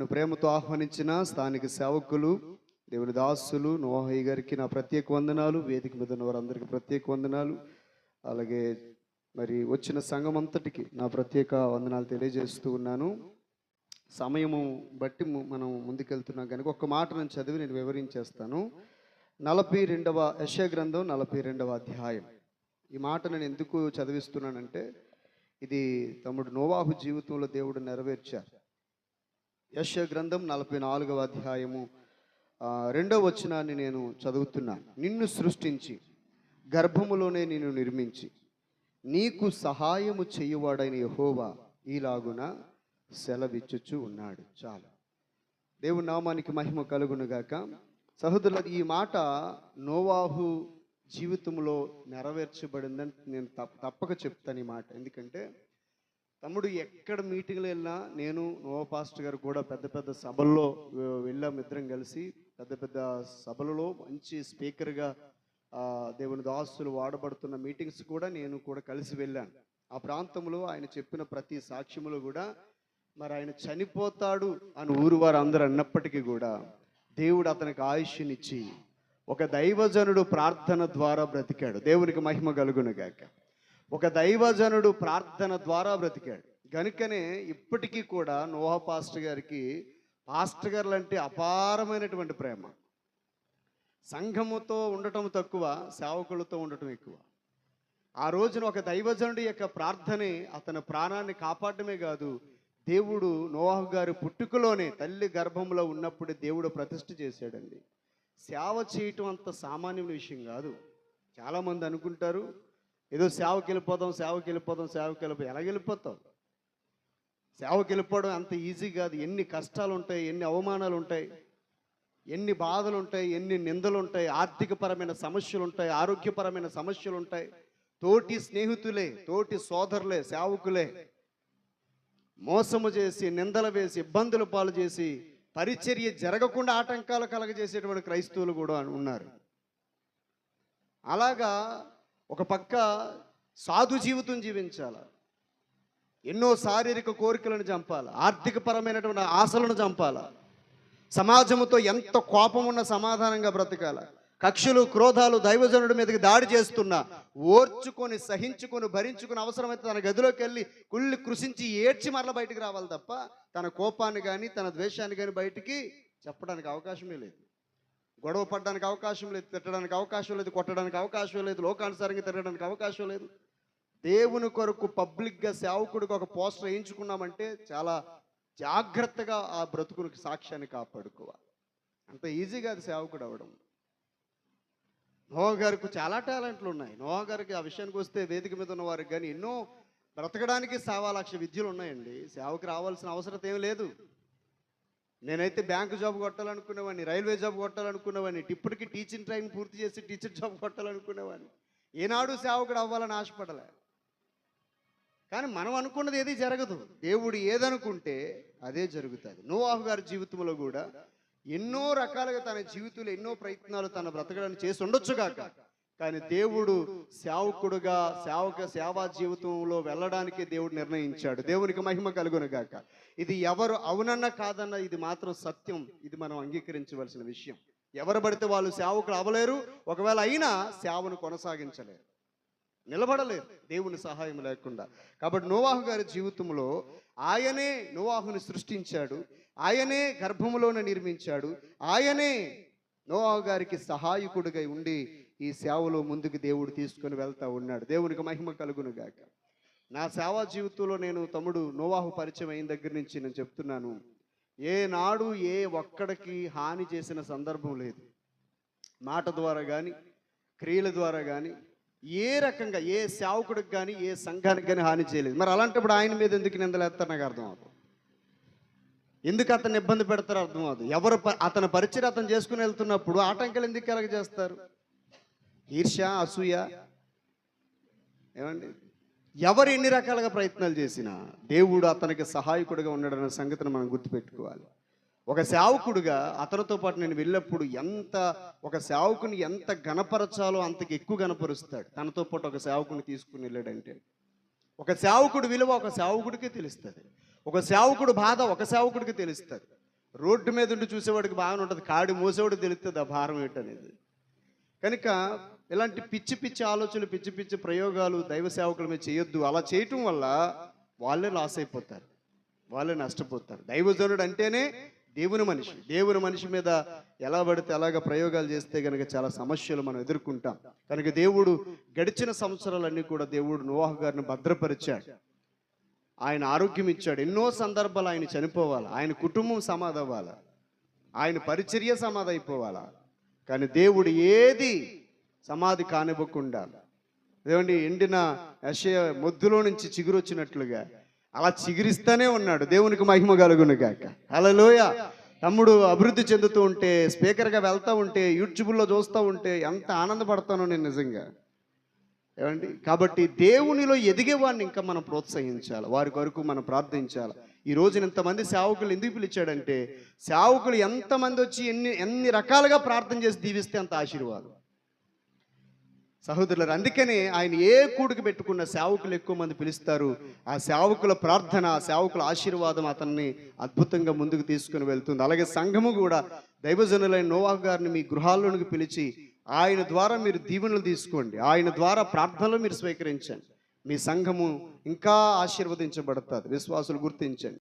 నన్ను ప్రేమతో ఆహ్వానించిన స్థానిక సేవకులు దేవుని దాసులు నోహయ్య గారికి నా ప్రత్యేక వందనాలు వేదిక మీద ఉన్న వారందరికీ ప్రత్యేక వందనాలు. అలాగే మరి వచ్చిన సంఘం అంతటికి నా ప్రత్యేక వందనాలు తెలియజేస్తూ ఉన్నాను. సమయము బట్టి మనం ముందుకెళ్తున్నాం. కనుక ఒక్క మాట నేను చదివి నేను వివరించేస్తాను. నలభై రెండవ యశ గ్రంథం నలభై రెండవ అధ్యాయం. ఈ మాట నేను ఎందుకు చదివిస్తున్నానంటే ఇది తమ్ముడు నోవాహు జీవితంలో దేవుడు నెరవేర్చారు. యశ గ్రంథం నలభై నాలుగవ అధ్యాయము. రెండవ వచనాన్ని నేను చదువుతున్నాను నిన్ను సృష్టించి గర్భములోనే నిన్ను నిర్మించి నీకు సహాయము చేయువాడైన యహోవా ఈలాగున సెలవిచ్చుచు ఉన్నాడు. చాలు. దేవుని నామానికి మహిమ కలుగునుగాక సహోదరుల ఈ మాట నోవాహు జీవితంలో నెరవేర్చబడిందని నేను తప్ప తప్పక చెప్తాను ఈ మాట. ఎందుకంటే తమ్ముడు ఎక్కడ మీటింగ్లు వెళ్ళినా నేను నోవా పాస్టర్ గారు కూడా పెద్ద పెద్ద సభల్లో వెళ్ళాం ఇద్దరం కలిసి. పెద్ద పెద్ద సభలలో మంచి స్పీకర్గా దేవుని దాసులు వాడబడుతున్న మీటింగ్స్ కూడా నేను కూడా కలిసి వెళ్ళాను. ఆ ప్రాంతంలో ఆయన చెప్పిన ప్రతి సాక్ష్యములో కూడా మరి ఆయన చనిపోతాడు అని ఊరు వారు అందరూ అన్నప్పటికీ కూడా దేవుడు అతనికి ఆయుష్నిచ్చి ఒక దైవజనుడు ప్రార్థన ద్వారా బ్రతికాడు. దేవునికి మహిమ కలుగునుగాక ఒక దైవజనుడు ప్రార్థన ద్వారా బ్రతికాడు. కనుకనే ఇప్పటికీ కూడా నోహ పాస్టర్ గారికి పాస్టర్ గారులు అంటే అపారమైనటువంటి ప్రేమ. సంఘముతో ఉండటం తక్కువ సేవకులతో ఉండటం ఎక్కువ. ఆ రోజున ఒక దైవజనుడి యొక్క ప్రార్థనే అతని ప్రాణాన్ని కాపాడమే కాదు దేవుడు నోహ గారి పుట్టుకలోనే తల్లి గర్భంలో ఉన్నప్పుడే దేవుడు ప్రతిష్ఠ చేశాడండి. సేవ చేయటం అంత సామాన్యమైన విషయం కాదు. చాలామంది అనుకుంటారు ఏదో సేవకి వెళ్ళిపోదాం సేవకి వెళ్ళిపోదాం సేవకి వెళ్ళిపోదాం ఎలా వెళ్ళిపోతాం? సేవకి వెళ్ళిపోవడం అంత ఈజీ కాదు. ఎన్ని కష్టాలు ఉంటాయి ఎన్ని అవమానాలు ఉంటాయి ఎన్ని బాధలు ఉంటాయి ఎన్ని నిందలు ఉంటాయి ఆర్థికపరమైన సమస్యలు ఉంటాయి ఆరోగ్యపరమైన సమస్యలు ఉంటాయి తోటి స్నేహితులే తోటి సోదరులే సేవకులే మోసము చేసి నిందలు వేసి ఇబ్బందులు పాలు చేసి పరిచర్య జరగకుండా ఆటంకాలు కలగజేసేటువంటి క్రైస్తవులు కూడా ఉన్నారు. అలాగా ఒక పక్క సాధు జీవితం జీవించాల? ఎన్నో శారీరక కోరికలను చంపాలి? ఆర్థిక పరమైనటువంటి ఆశలను చంపాలి? సమాజంతో ఎంత కోపం ఉన్న సమాధానంగా బ్రతకాల? కక్షలు క్రోధాలు దైవజనుడి మీదకి దాడి చేస్తున్నా ఓర్చుకొని సహించుకొని భరించుకుని అవసరమైతే తన గదిలోకి వెళ్ళి కుళ్ళి కృషించి ఏడ్చి మరల బయటకు రావాలి తప్ప తన కోపాన్ని కానీ తన ద్వేషాన్ని కానీ బయటికి చెప్పడానికి అవకాశమే లేదు. గొడవ పడడానికి అవకాశం లేదు తిట్టడానికి అవకాశం లేదు కొట్టడానికి అవకాశం లేదు లోకానుసారంగా తిరగడానికి అవకాశం లేదు. దేవుని కొరకు పబ్లిక్గా సేవకుడికి ఒక పోస్టర్ వేయించుకున్నామంటే చాలా జాగ్రత్తగా ఆ బ్రతుకునికి సాక్ష్యాన్ని కాపాడుకోవాలి. అంత ఈజీగా అది సేవకుడు అవ్వడం. నోవా గారికి చాలా టాలెంట్లు ఉన్నాయి. నోవా గారికి ఆ విషయానికి వస్తే వేదిక మీద ఉన్న వారికి కానీ ఎన్నో బ్రతకడానికి సవా లక్ష విద్యలు ఉన్నాయండి. సేవకు రావాల్సిన అవసరం ఏం లేదు. నేనైతే బ్యాంకు జాబ్ కొట్టాలనుకునేవాడిని రైల్వే జాబ్ కొట్టాలనుకునేవాడిని ఇప్పటికి టీచింగ్ ట్రైన్ పూర్తి చేసి టీచర్ జాబ్ కొట్టాలనుకునేవాడిని. ఏనాడు సేవకుడు అవ్వాలని ఆశపడలే. కానీ మనం అనుకున్నది ఏది జరగదు. దేవుడు ఏదనుకుంటే అదే జరుగుతుంది. నోవాహు గారి జీవితంలో కూడా ఎన్నో రకాలుగా తన జీవితంలో ఎన్నో ప్రయత్నాలు తన బ్రతకడానికి చేసి ఉండొచ్చు కాక. కానీ దేవుడు సేవకుడుగా సేవక సేవా జీవితంలో వెళ్ళడానికి దేవుడు నిర్ణయించాడు. దేవునికి మహిమ కలుగునుగాక ఇది ఎవరు అవునన్న కాదన్న ఇది మాత్రం సత్యం. ఇది మనం అంగీకరించవలసిన విషయం. ఎవరు పడితే వాళ్ళు సేవకులు అవ్వలేరు. ఒకవేళ అయినా సేవను కొనసాగించలేరు. నిలబడలేరు. దేవుని సహాయం లేకుండా. కాబట్టి నోవాహు గారి జీవితంలో ఆయనే నోవాహుని సృష్టించాడు. ఆయనే గర్భములోనే నిర్మించాడు. ఆయనే నోవాహు గారికి సహాయకుడిగా ఉండి ఈ సేవలో ముందుకు దేవుడు తీసుకొని వెళ్తా ఉన్నాడు. దేవునికి మహిమ కలుగును గాక. నా సేవా జీవితంలో నేను తమ్ముడు నోవాహు పరిచయం అయిన దగ్గర నుంచి నేను చెప్తున్నాను. ఏ నాడు ఏ ఒక్కడికి హాని చేసిన సందర్భం లేదు. మాట ద్వారా కానీ క్రియల ద్వారా కానీ ఏ రకంగా ఏ సేవకుడికి కానీ ఏ సంఘానికి కానీ హాని చేయలేదు. మరి అలాంటప్పుడు ఆయన మీద ఎందుకు నిందలేస్తారు నాకు అర్థం అవుతుంది ఎందుకు అతను ఇబ్బంది పెడతారో అర్థం అవుతుంది ఎవరు అతని పరిచయం అతను చేసుకుని వెళ్తున్నప్పుడు ఆటంకాలు ఎందుకు కలగ చేస్తారు ఈర్ష్య అసూయ. ఏమండి? ఎవరు ఎన్ని రకాలుగా ప్రయత్నాలు చేసినా దేవుడు అతనికి సహాయకుడిగా ఉన్నాడన్న సంగతిని మనం గుర్తుపెట్టుకోవాలి. ఒక సేవకుడుగా అతనితో పాటు నేను వెళ్ళినప్పుడు ఎంత ఒక సేవకుని ఎంత గణపరచాలో అంతకు ఎక్కువ గణపరుస్తాడు తనతో పాటు ఒక సేవకుని తీసుకుని వెళ్ళాడంటే. ఒక సేవకుడు విలువ ఒక సేవకుడికే తెలుస్తుంది. ఒక సేవకుడు బాధ ఒక సేవకుడికి తెలుస్తుంది. రోడ్డు మీద ఉండి చూసేవాడికి బాగానే ఉంటుంది. కాడి మోసేవాడికి తెలుస్తుంది ఆ భారం ఏంటనేది. కనుక ఇలాంటి పిచ్చి పిచ్చి ఆలోచనలు పిచ్చి పిచ్చి ప్రయోగాలు దైవ సేవకుల మీద చేయొద్దు. అలా చేయటం వల్ల వాళ్ళే లాస్ అయిపోతారు. వాళ్ళే నష్టపోతారు. దైవజనుడు అంటేనే దేవుని మనిషి. దేవుని మనిషి మీద ఎలా పడితే అలాగ ప్రయోగాలు చేస్తే కనుక చాలా సమస్యలు మనం ఎదుర్కొంటాం. కనుక దేవుడు గడిచిన సంవత్సరాలన్నీ కూడా దేవుడు నోవాహు గారిని భద్రపరిచాడు. ఆయన ఆరోగ్యం ఇచ్చాడు. ఎన్నో సందర్భాలు ఆయన చనిపోవాలి? ఆయన కుటుంబం సమాధవ్వాలి ఆయన పరిచర్య సమాధైపోవాలా అయిపోవాలా? కానీ దేవుడు ఏది సమాధి కానివ్వకుండా ఏమండి ఎండిన యెషయ మొద్దులో నుంచి చిగురు వచ్చినట్లుగా అలా చిగురిస్తూనే ఉన్నాడు. దేవునికి మహిమ కలుగును గాక. అలలోయ తమ్ముడు అభివృద్ధి చెందుతూ ఉంటే స్పీకర్గా వెళ్తూ ఉంటే యూట్యూబ్లో చూస్తూ ఉంటే ఎంత ఆనందపడతానో నేను నిజంగా. ఏమండి? కాబట్టి దేవునిలో ఎదిగే వాడిని ఇంకా మనం ప్రోత్సహించాలి. వారి కొరకు మనం ప్రార్థించాలి. ఈ రోజున ఇంతమంది సేవకులు ఎందుకు పిలిచాడంటే సేవకులు ఎంతమంది వచ్చి ఎన్ని ఎన్ని రకాలుగా ప్రార్థన చేసి దీవిస్తే అంత ఆశీర్వాదం. సహోదరులు అందుకనే ఆయన ఏ కూడికి పెట్టుకున్న సేవకులు ఎక్కువ మంది పిలుస్తారు ఆ సేవకుల ప్రార్థన ఆ సేవకుల ఆశీర్వాదం అతన్ని అద్భుతంగా ముందుకు తీసుకుని వెళ్తుంది. అలాగే సంఘము కూడా దైవజనులైన నోవాహు గారిని మీ గృహాల్లోనికి పిలిచి ఆయన ద్వారా మీరు దీవెనలు తీసుకోండి. ఆయన ద్వారా ప్రార్థనలు మీరు స్వీకరించండి. మీ సంఘము ఇంకా ఆశీర్వదించబడుతుంది. విశ్వాసులు గుర్తించండి.